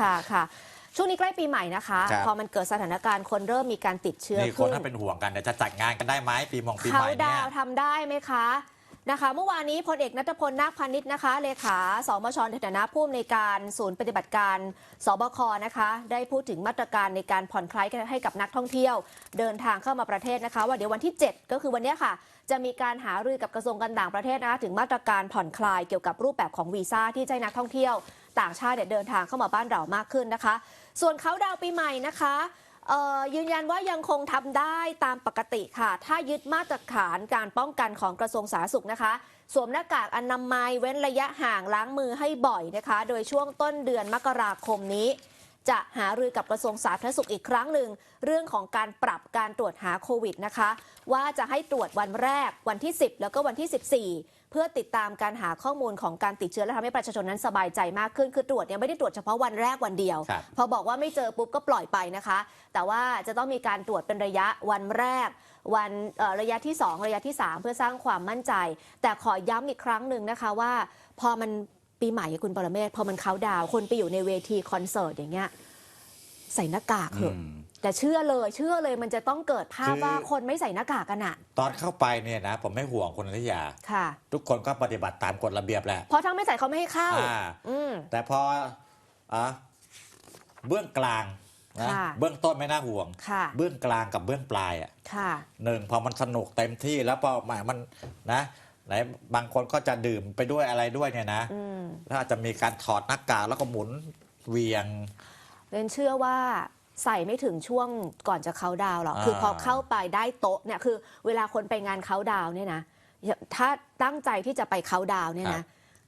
ค่ะค่ะ ช่วงนี้ใกล้ปีใหม่นะคะ ครับ พอมันเกิดสถานการณ์คนเริ่มมีการติดเชื้อนี่คนขึ้นถ้าเป็นห่วงกันเดี๋ยวจะจัดงานกันได้ไหมปีมงปีใหเขาม่เนี่ดายวทำได้ไหมคะ นะคะ เมื่อวานนี้พลเอกนัทพลนาคพาณิชย์นะคะ เลขาสมชในฐานะผู้อำนวยการศูนย์ปฏิบัติการสบคนะคะ ได้พูดถึงมาตรการในการผ่อนคลายให้กับนักท่องเที่ยว เดินทางเข้ามาประเทศนะคะ ว่าเดี๋ยววันที่ 7 ก็คือวันนี้ค่ะ จะมีการหารือกับกระทรวงการต่างประเทศนะคะถึงมาตรการผ่อนคลายเกี่ยวกับรูปแบบของวีซ่าที่จะให้นักท่องเที่ยว ต่างชาติเดินทางเข้ามาบ้านเรามากขึ้นนะคะ ส่วนเขาดาวปีใหม่นะคะ ยืนยันว่ายังคงทำได้ตามปกติค่ะ ถ้ายึดมาตรฐานการป้องกันของกระทรวงสาธารณสุขนะคะ สวมหน้ากากอนามัยเว้นระยะห่างล้างมือให้บ่อยนะคะ โดยช่วงต้นเดือนมกราคมนี้ จะหารือกับกระทรวงสาธารณสุขอีกครั้งหนึ่งเรื่องของการปรับการตรวจหาโควิดนะคะ ว่าจะให้ตรวจวันแรกวันที่ 10 แล้วก็วันที่ 14 เพื่อติดตามการหาข้อมูลของการติดเชื้อและทำให้ประชาชนนั้นสบายใจมากขึ้นคือตรวจเนี่ยไม่ได้ตรวจเฉพาะวันแรกวันเดียวครับพอบอกว่าไม่เจอปุ๊บก็ปล่อยไปนะคะ แต่ว่าจะต้องมีการตรวจเป็นระยะวันแรก วันเอ่อระยะที่ 2 ระยะที่ 3 เพื่อสร้างความมั่นใจ แต่ขอย้ำอีกครั้งหนึ่งนะคะว่า พอมัน ปีใหม่อะคุณปรเมศพอมันเขาน์ดาวน์คนไปอยู่ในเวทีคอนเสิร์ตอย่างเงี้ยใส่หน้ากากเถอะอืมแต่เชื่อเลยเชื่อเลยมันจะต้องเกิดภาพคือว่าคนไม่ใส่หน้ากากกันอะตอนเข้าไปเนี่ยนะ ผมไม่ห่วงคนอยุธยาค่ะ ทุกคนก็ปฏิบัติตามกฎระเบียบแหละเพราะถ้าไม่ใส่เขาไม่ให้เข้าอ่าอืมแต่พออะเบื้องกลางนะค่ะเบื้องต้นไม่น่าห่วงค่ะเบื้องกลางกับเบื้องปลายอะค่ะหนึ่งพอมันสนุกเต็มที่แล้วพอแหมมันนะ ไหนบางคนก็จะดื่มไปด้วยอะไรด้วยเนี่ยนะอืมแล้วอาจจะมีการถอดหน้ากากแล้วก็หมุนเหวียงเรนเชื่อว่าใส่ไม่ถึงช่วงก่อนจะเขาน์ดาวน์หรอกอ่าคือพอเข้าไปได้โต๊ะเนี่ยคือ เวลาคนไปงานเขาน์ดาวน์เนี่ยนะถ้าตั้งใจที่จะไปเขาน์ดาวน์เนี่ยนะ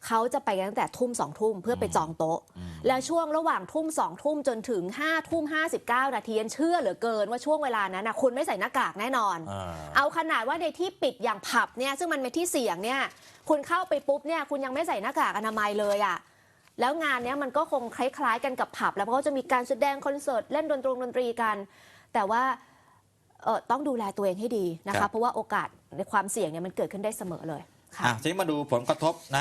เขาจะไปกันตั้งแต่ทุ่มสองทุ่มเพื่อไปจองโต๊ะ แล้วช่วงระหว่างทุ่มสองทุ่มจนถึงห้าทุ่มห้าสิบเก้านาทีเชื่อเหลือเกินว่าช่วงเวลานั้นนะคุณไม่ใส่หน้ากากแน่นอนอ่าเอาขนาดว่าในที่ปิดอย่างผับเนี่ยซึ่งมันเป็นที่เสี่ยงเนี่ย คุณเข้าไปปุ๊บเนี่ยคุณยังไม่ใส่หน้ากากอนามัยเลยอะ่ะแล้วงานเนี้ยมันก็คงคล้ายๆกันกับผับ แล้วเพราะเขาจะมีการแสดงคอนเสิร์ตเล่นดนตรีดนตรีกัน แต่ว่าเออต้องดูแลตัวเองให้ดีนะครัคะบเพราะว่าโอกาสในความเสี่ยงเนี่ยมันเกิดขึ้นได้เสมอเลยค่ะอะทีนี้มาดูผลกระทบนะ